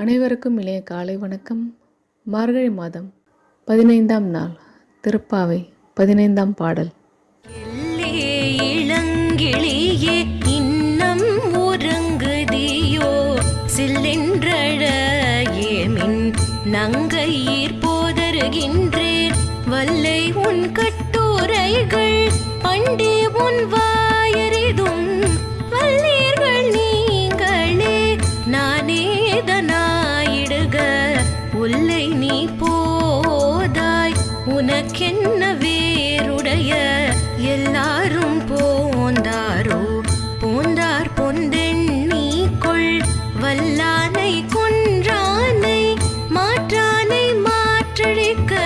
அனைவருக்கும் இளைய காலை வணக்கம். மார்கழி மாதம் பதினைந்தாம் நாள் திருப்பாவை பதினைந்தாம் பாடல். இளங்கிளியே இன்னம் உறங்குதியோ? ஏமின் நங்கையீர் போதருகின்றேன். வல்லை உன் கட்டுரைகள் பண்டே உன் வா முல்லை நீ போதாய். உனக்கென்ன வேருடைய? எல்லாரும் போந்தாரோ? போந்தார் பொந்தெண்ணி கொள் வல்லானை கொன்றானை மாற்றானை மாற்றழிக்க